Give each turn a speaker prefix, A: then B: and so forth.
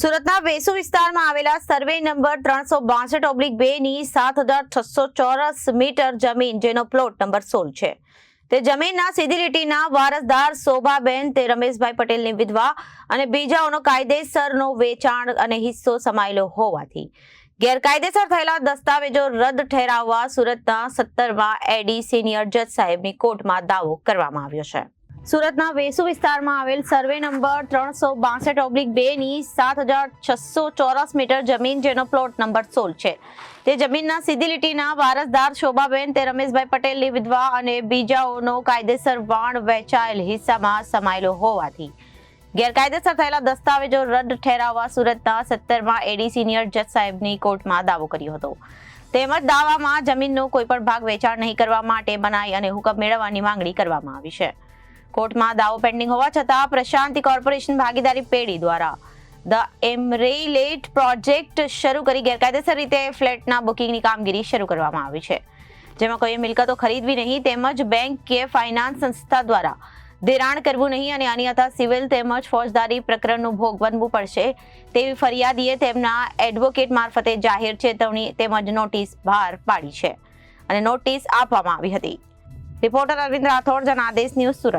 A: સુરતના વેસુ વિસ્તારમાં આવેલા સર્વે નંબર ત્રણસો બાસઠ ઓબ્લિક બે ની સાત હજાર છસો ચોરસ મીટર જમીન, જેનો પ્લોટ નંબર સોળ છે. તે જમીનના સીધી લીટીના વારસદાર શોભાબેન તે રમેશભાઈ પટેલની વિધવા અને બીજાઓનો કાયદેસરનો વેચાણ અને હિસ્સો સમાયેલો હોવાથી ગેરકાયદેસર થયેલા દસ્તાવેજો રદ ઠેરાવવા સુરતના સત્તરમાં એડી સિનિયર જજ સાહેબની કોર્ટમાં દાવો કરવામાં આવ્યો છે. સુરતના વેસુ વિસ્તારમાં આવેલ સર્વે નંબર ત્રણસો બાસઠ ઓબ્લિક બે ની સાત હજાર છસો ચોરસ મીટર જમીન જેનો પ્લોટ નંબર સોળ છે. તે જમીનના સીધી લીટીના વારસદાર શોભાબેન તે રમેશભાઈ પટેલની વિધવા અને બીજાઓનો કાયદેસર વાણ વેચાયેલ હિસ્સામાં સમાયેલો હોવાથી. ગેરકાયદેસર થયેલા દસ્તાવેજો રદ ઠેરાવવા સુરતના સત્તરમાં એડી સિનિયર જજ સાહેબની કોર્ટમાં દાવો કર્યો હતો. તેમજ દાવામાં જમીનનો કોઈ પણ ભાગ વેચાણ નહીં કરવા માટે મનાઈ અને હુકમ મેળવવાની માંગણી કરવામાં આવી છે. કોર્ટમાં દાવો પેન્ડિંગ હોવા છતાં પ્રશાંતિ કોર્પોરેશન ભાગીદારી પેઢી દ્વારા. ધ એમરેલેટ પ્રોજેક્ટ શરૂ કરી ગેરકાયદેસર રીતે ફ્લેટના બુકિંગની કામગીરી શરૂ કરવામાં આવી છે. જેમાં કોઈ મિલકતો ખરીદવી નહીં તેમજ બેંક કે ફાઇનાન્સ સંસ્થા દ્વારા ધિરાણ કરવું નહીં અને અન્યથા સિવિલ તેમજ ફોજદારી પ્રકરણનું ભોગ બનવું પડશે તેવી ફરિયાદીએ તેમના એડવોકેટ મારફતે જાહેર ચેતવણી તેમજ નોટિસ બહાર પાડી છે. અને નોટિસ આપવામાં આવી હતી. Reporter Arvind Rathod, Janadesh news Surat.